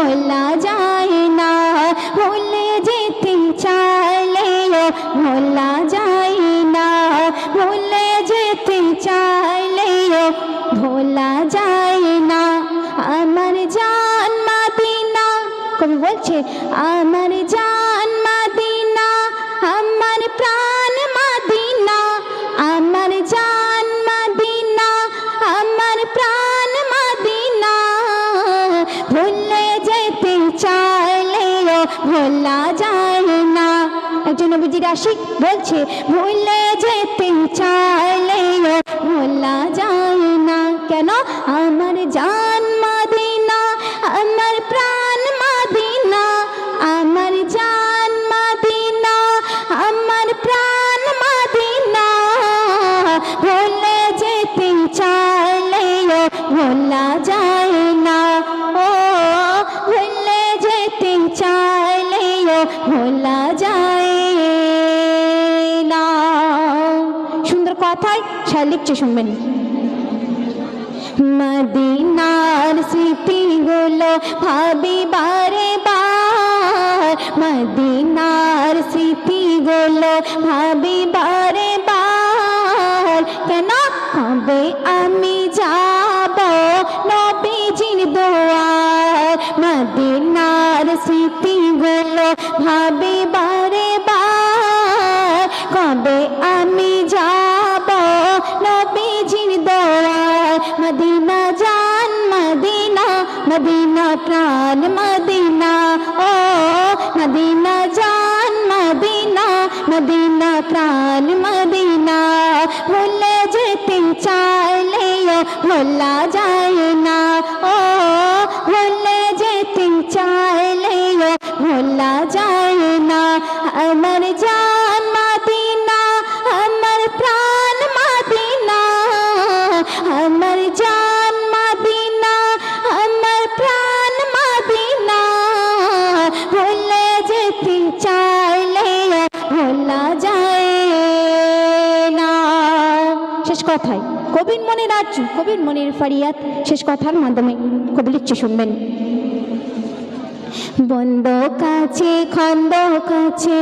ভোলা যায় না, ভুলে যেতে চাইলেও ভোলা যায় না, ভুলে যেতে চাইলেও ভোলা যায় না। আমার জান মাদিনা, কবি বলছে, আমার জান ভোলা যায় না। একজন নবীজির আশিক বলছে, ভুলে যেতে চাইলেও ভোলা যায় না। কেন? আমার জান মাদিনা, আমার প্রাণ মাদিনা, আমার জান মাদিনা, আমার প্রাণ মাদিনা। ভুলে যেতে চাইলেও ভোলা যায় ভোলা যায় না। সুন্দর কথায় লিখছে, শুনবেন। মদিনার স্মৃতিগুলো ভাবি বারে বার। মদিনার স্মৃতিগুলো ভাবি বারে বার। কেন কবে আমি মদিনার স্মৃতিগুলো ভাবি বারে বার। কবে আমি যাব নবীজির দোয়ার মদিনা জান মদিনা মদিনা প্রাণ, মদিনা, ও মদিনা জান মদিনা মদিনা প্রাণ, মদিনা। ভুলে যেতে চাইলেও ভোলা যায় না। ও ভুলে যেতে চাইলেও ভোলা যায় না, আমার জান মাদিনা, আমার প্রাণ মাদিনা, আমার জান মাদিনা, আমার প্রাণ মাদিনা। ভুলে যেতে চাইলেও ভোলা যায় না। শেষ কথায়, কবির মনের আজ কবির মনের ফারিয়াত শেষ কথার মাধ্যমে কবি লিখছে, শুনবেন। বন্ধ কাছে খন্দ কাছে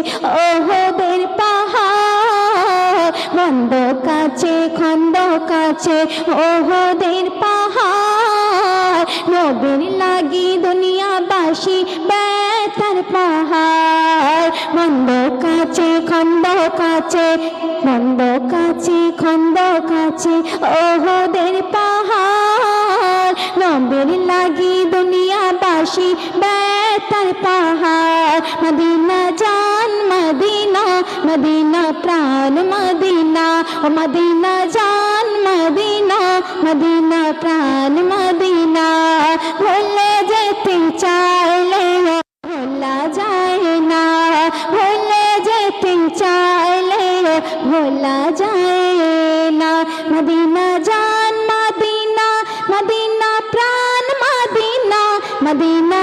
ওহদের পাহাড়। বন্ধ কাছে খন্দ কাছে ওহদের পাহাড়। নবীর লাগি দুনিয়াবাসী ব্যথার পাহাড়। বন্ধ কাছে খন্দ কাছে বন্ধ কাছে খন্দ কাছে ওহদের পাহাড়। নবীর লাগি দুনিয়াবাসী ব্যথার পাহাড়, মদিনা জান, মদিনা মদিনা প্রাণ, মদিনা, ও মদিনা জান, মদিনা মদিনা প্রাণ, মদিনা। ভুলে যেতে চাইলে ভোলা যায় না। ভুলে যেতে চাইলে ভোলা যায় না। মদিনা জান, মদিনা মদিনা প্রাণ, মদিনা মদিনা